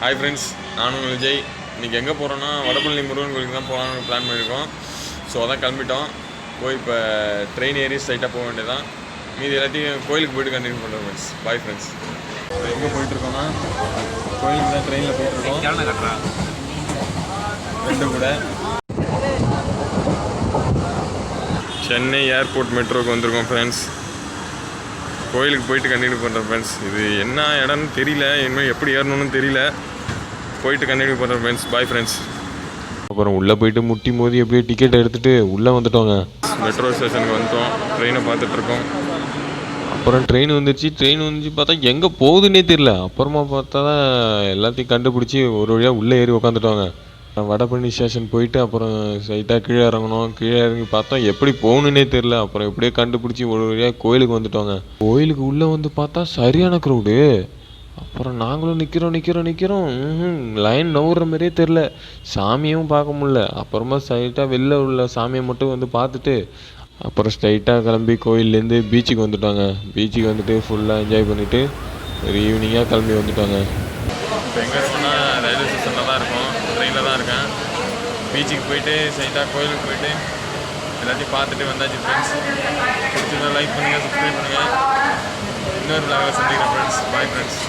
Hi friends நானும் விஜய். இன்றைக்கி எங்கே போகிறோன்னா வடபழனி முருகன் கோயிலுக்கு தான் போகலான்னு பிளான் பண்ணியிருக்கோம். ஸோ அதான் கிளம்பிட்டோம். போய் இப்போ ட்ரெயின் ஏறி ஸ்ட்ரைட்டாக போக வேண்டியதான் மீதி எல்லாத்தையும் கோயிலுக்கு போயிட்டு கண்டினியூ பண்ணுறோம் ஃப்ரெண்ட்ஸ் பாய் ஃப்ரெண்ட்ஸ் எங்கே போயிட்டுருக்கோன்னா கோயிலுக்கு தான் ட்ரெயினில் போயிட்டுருக்கோம். ரெண்டு கூட. சென்னை ஏர்போர்ட் மெட்ரோக்கு வந்திருக்கோம் ஃப்ரெண்ட்ஸ் கோயிலுக்கு போயிட்டு கண்டினியூ பண்ணுறேன் ஃப்ரெண்ட்ஸ் இது என்ன இடம்னு தெரியல இனிமேல் எப்படி ஏறணும்னு தெரியல. போயிட்டு கண்டினியூ பண்ணுறேன் ஃப்ரெண்ட்ஸ் பாய் ஃப்ரெண்ட்ஸ் அப்புறம் உள்ளே போயிட்டு முட்டி மோதி எப்படியே டிக்கெட் எடுத்துகிட்டு உள்ளே வந்துட்டோங்க. மெட்ரோ ஸ்டேஷனுக்கு வந்துட்டோம். ட்ரெயினை பார்த்துட்ருக்கோம் அப்புறம் ட்ரெயின் வந்துருச்சு. ட்ரெயின் வந்துச்சு பார்த்தா எங்கே போகுதுன்னே தெரியல. அப்புறமா பார்த்தா தான் எல்லாத்தையும் கண்டுபிடிச்சி ஒரு வழியாக உள்ளே ஏறி உக்காந்துட்டோங்க. வடபழனி ஸ்டேஷன் போயிட்டு அப்புறம் ஸ்ட்ரைட்டாக கீழே இறங்கணும். கீழே இறங்கி பார்த்தோம் எப்படி போகணுன்னே தெரில அப்புறம் எப்படியோ கண்டுபிடிச்சி ஒரு வழியாக கோயிலுக்கு வந்துட்டோங்க. கோயிலுக்கு உள்ளே வந்து பார்த்தா சரியான க்ரௌடு அப்புறம் நாங்களும் நிற்கிறோம் நிற்கிறோம் நிற்கிறோம் லைன் நவுற மாதிரியே தெரில சாமியும் பார்க்க முடில அப்புறமா ஸ்ட்ரைட்டாக வெளில உள்ள சாமியை மட்டும் வந்து பார்த்துட்டு அப்புறம் ஸ்ட்ரைட்டாக கிளம்பி கோயில்லேருந்து பீச்சுக்கு வந்துட்டோங்க. பீச்சுக்கு வந்துட்டு ஃபுல்லாக என்ஜாய் பண்ணிவிட்டு ஒரு ஈவினிங்காக கிளம்பி வந்துட்டோங்க. இப்போ எங்கே இருக்கோம்னா ரயில்வே ஸ்டேஷனில் தான் இருக்கும். ட்ரெயினில் தான் இருக்கேன். பீச்சுக்கு போயிட்டு சைட்டாக கோயிலுக்கு போயிட்டு எல்லாத்தையும் பார்த்துட்டு வந்தாச்சு ஃப்ரெண்ட்ஸ் பிடிச்சிருந்தா லைக் பண்ணுங்கள் சப்ஸ்கிரைப் பண்ணுங்கள் இன்னொரு vlog சந்திக்கிறேன் ஃப்ரெண்ட்ஸ் பாய் ஃப்ரெண்ட்ஸ்